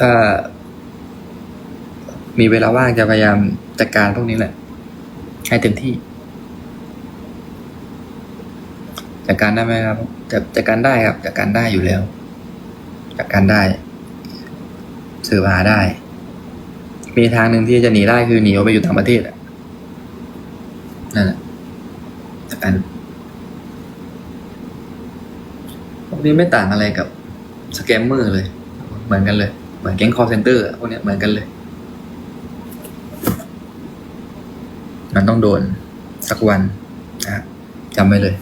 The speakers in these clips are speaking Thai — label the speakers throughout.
Speaker 1: ถ้า มีเวลาว่างจะพยายามจัดการพวกนี้แหละ ให้เต็มที่ จัดการได้ไหมครับจัดจัดการได้ครับจัดการได้อยู่แล้ว จัดการได้สืบหาได้ มีทางหนึ่งที่จะหนีได้คือหนีออกไปอยู่ต่างประเทศนั่นแหละจัดการพวกนี้ไม่ต่างอะไรกับสแกมเมอร์เลย เหมือนกันเลย เหมือนแก๊งคอร์เซนเตอร์พวกเนี้ยเหมือนกันเลย มันต้องโดนสักวันนะจำไว้เลย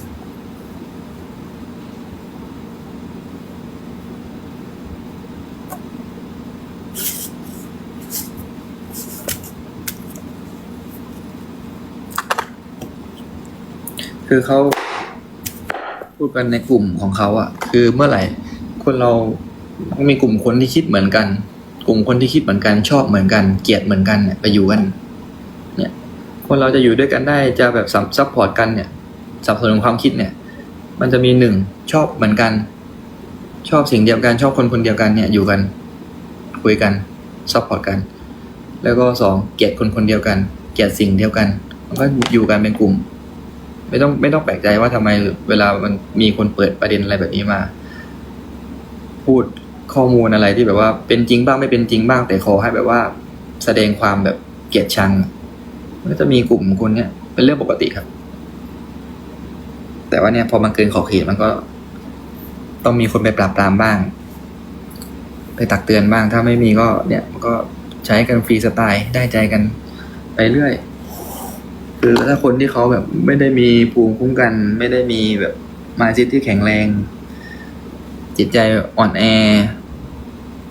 Speaker 1: คือเขาพูดกันในกลุ่มของเขาอะคือเมื่อไหร่คนเรา ต้องมีกลุ่มคนที่คิดเหมือนกัน กลุ่มคนที่คิดเหมือนกันชอบเหมือนกัน เกลียดเหมือนกันเนี่ยไปอยู่กัน เนี่ยคนเราจะอยู่ด้วยกันได้จะแบบซัพพอร์ตกันเนี่ยสับสนความคิดเนี่ย มันจะมีหนึ่งชอบเหมือนกัน ชอบสิ่งเดียวกันชอบคนคนเดียวกันเนี่ยอยู่กันคุยกันซัพพอร์ตกัน แล้วก็สองเกลียดคนคนเดียวกัน เกลียดสิ่งเดียวกันมันก็อยู่กันเป็นกลุ่ม ไม่ต้องไม่ต้องแปลกใจว่าทำไมเวลามันมีคนเปิดประเด็นอะไรแบบนี้มา พูด ข้อมูลอะไรที่แบบว่าเป็นจริงบ้างไม่เป็นจริงบ้าง แต่ขอให้แบบว่า แสดงความแบบเกลียดชังมันก็จะมีกลุ่มคนเนี้ยเป็นเรื่องปกติครับ แต่ว่าเนี่ยพอมันเกินขอบเขตมันก็ ต้องมีคนไปปราบปรามบ้าง ไปตักเตือนบ้าง ถ้าไม่มีก็ เนี่ยมันก็ใช้กันฟรีสไตล์ได้ใจกันไปเรื่อยคือถ้าคนที่เขาแบบไม่ได้มีภูมิคุ้มกัน ไม่ได้มีแบบมาจิตที่แข็งแรง จิตใจอ่อนแอ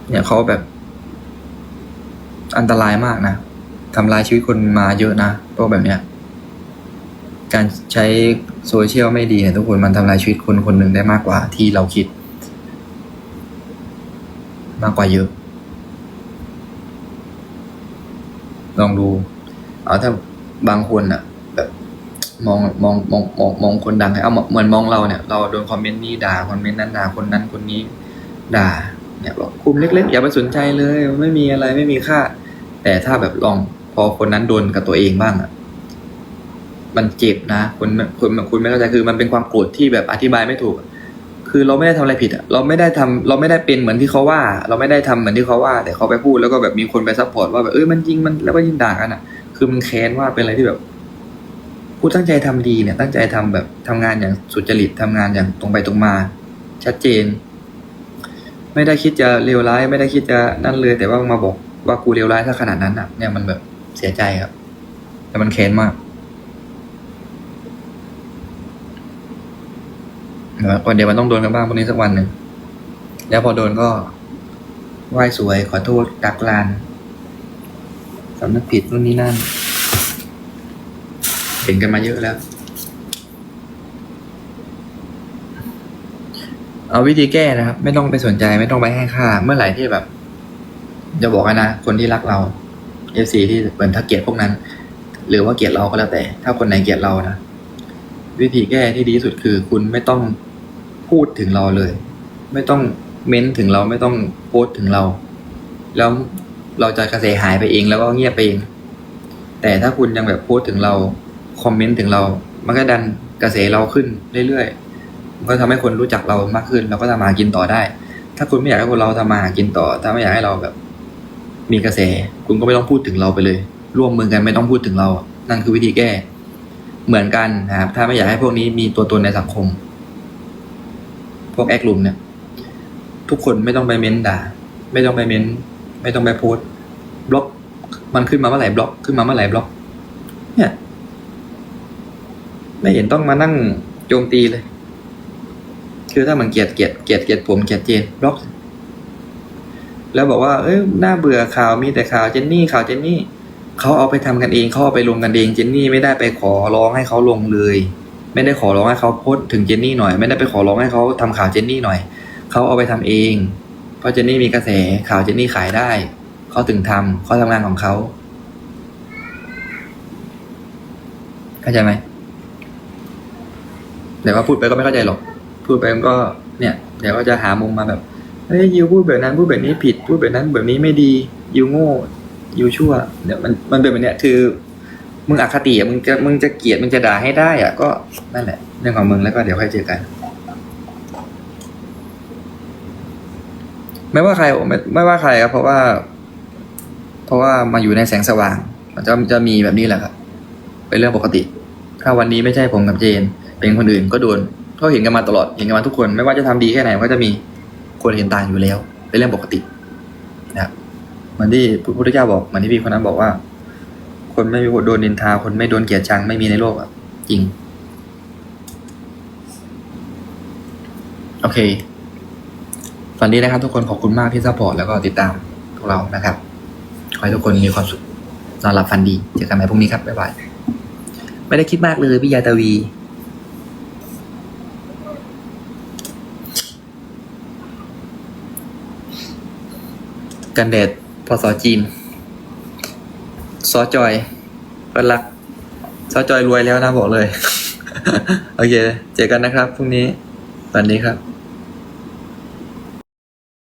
Speaker 1: เนี่ยเขาแบบ อันตรายมากนะทำลายชีวิตคนมาเยอะนะพวกแบบเนี้ย การใช้โซเชียลไม่ดีเนี่ยทุกคนมันทำลายชีวิตคนคนหนึ่งได้มากกว่าที่เราคิด มากกว่าเยอะ ลองดูเอาถ้าบางคนอะแบบมองมองมองมองมองคนดังให้เอาเหมือนมองเราเนี่ย เราโดนคอมเมนต์นี้ด่าคอมเมนต์นั้นด่าคนนั้นคนนี้ ด่า เนี่ยบอกกลุ่มเล็ก ๆ อย่าไปสนใจเลย ไม่มีอะไรไม่มีค่า แต่ถ้าแบบลองพอคนนั้นโดนกับตัวเองบ้างอะมันเจ็บนะคุณคุณคุณไม่เข้าใจคือมันเป็นความโกรธที่แบบอธิบายไม่ถูก คือเราไม่ได้ทำอะไรผิดอะเราไม่ได้ทำเราไม่ได้เป็นเหมือนที่เขาว่า เราไม่ได้ทำเหมือนที่เขาว่า แต่เขาไปพูดแล้วก็แบบมีคนไปซัพพอร์ตว่าแบบเอ้ยมันจริงมันแล้วก็ยิ่งด่ากันอะคือมันแค้นว่าเป็นอะไรที่แบบกูตั้งใจทำดีเนี่ยตั้งใจทำแบบทำงานอย่างสุจริตทำงานอย่างตรงไปตรงมา ชัดเจน ไม่ได้คิดจะเลวร้าย ไม่ได้คิดจะนั่นเลย แต่ว่ามาบอกว่ากูเลวร้ายถ้าขนาดนั้นอะ เนี่ยมันแบบเสียใจครับ แต่มันแค้นมากแล้ววันเดียวมันต้องโดนกันบ้างพวกนี้สักวันหนึ่งแล้วพอโดนก็ไหว้สวยขอโทษกักลานสำนึกผิดนู่นนี่นั่น เห็นกันมาเยอะแล้ว เอาวิธีแก้นะครับ ไม่ต้องไปสนใจไม่ต้องไปให้ค่า เมื่อไหร่ที่แบบจะบอกนะ คนที่รักเราเอฟซีที่เหมือนถ้าเกลียดพวกนั้น หรือว่าเกลียดเราก็แล้วแต่ ถ้าคนไหนเกลียดเรานะวิธีแก้ที่ดีที่สุดคือ คุณไม่ต้องพูดถึงเราเลย ไม่ต้องเม้นถึงเราไม่ต้องโพสต์ถึงเรา แล้วเราจะกระแสหายไปเองแล้วก็เงียบไปเอง แต่ถ้าคุณยังแบบโพสต์ถึงเราคอมเมนต์ถึงเรา มันก็ดันกระแสเราขึ้นเรื่อยๆ ก็ทำให้คนรู้จักเรามากขึ้น เราก็ทำมาหากินต่อได้ ถ้าคุณไม่อยากให้คนเราทำมาหากินต่อ ถ้าไม่อยากให้เราแบบ มีกระแส คุณก็ไม่ต้องพูดถึงเราไปเลย ร่วมมือกันไม่ต้องพูดถึงเรา นั่นคือวิธีแก้ เหมือนกันนะครับ ถ้าไม่อยากให้พวกนี้มีตัวตนในสังคม พวกแอคลุมเนี่ย ทุกคนไม่ต้องไปเม้นด่า ไม่ต้องไปเม้น ไม่ต้องไปโพสบล็อก มันขึ้นมาเมื่อไหร่บล็อกขึ้นมาเมื่อไหร่บล็อก เนี่ย ไม่เห็นต้องมานั่งโจมตีเลย คือถ้ามันเกลียดเกลียดเกลียดเกลียดผมเกลียดเจนบล็อก แล้วบอกว่า เอ้ยน่าเบื่อข่าวมีแต่ข่าวเจนนี่ข่าวเจนนี่เขาเอาไปทำกันเองเขาเอาไปลงกันเองเจนนี่ไม่ได้ไปขอร้องให้เขาลงเลย ไม่ได้ขอร้องให้เขาโพสถึงเจนนี่หน่อย ไม่ได้ไปขอร้องให้เขาทำข่าวเจนนี่หน่อยเขาเอาไปทำเอง เพราะเจนนี่มีกระแสข่าวเจนนี่ขายได้เขาถึงทำเขาทำงานของเขาเข้าใจไหมแต่ว่าพูดไปก็ไม่เข้าใจหรอก พูดไปมันก็เนี่ยเดี๋ยวก็จะหามุมมาแบบเฮ้ยยูพูดแบบนั้นพูดแบบนี้ผิดพูดแบบนั้นแบบนี้ไม่ดียูโง่ยูชั่วเนี่ยวมันมันเป็นแบบเนี้ยคือมึงอคติอะมึงจะมึงจะเกลียดมึงจะด่าให้ได้อะก็นั่นแหละเรื่องของมึงแล้วก็เดี๋ยวค่อยเจอกัน ไม่ว่าใครไม่ไม่ว่าใครครับเพราะว่า เพราะว่ามาอยู่ในแสงสว่าง มันจะจะมีแบบนี้แหละครับเป็นเรื่องปกติ ถ้าวันนี้ไม่ใช่ผมกับเจน เป็นคนอื่นก็โดน เขาเห็นกันมาตลอดเห็นกันมาทุกคน ไม่ว่าจะทำดีแค่ไหนก็จะมีคนเห็นต่างอยู่แล้วเป็นเรื่องปกตินะครับเหมือนที่พระพุทธเจ้าบอกเหมือนที่พี่คนนั้นบอกว่า คนไม่โดนนินทา คนไม่โดนเกลียดชังไม่มีในโลกอะจริง โอเคฝันดี้นะครับ ทุกคนขอบคุณมากที่ซัพพอร์ตแล้วก็ติดตามพวกเรานะครับ ขอให้ทุกคนมีความสุขนอนหลับฝันดีเจอกันใหม่พรุ่งนี้ครับบ๊ายบายไม่ได้คิดมากเลยพี่ยาตาวี กันแดดพศจีนซอจอยเปิดรักซอจอยรวยแล้วนะบอกเลย โอเค เจอกันนะครับพรุ่งนี้วันนี้ครับ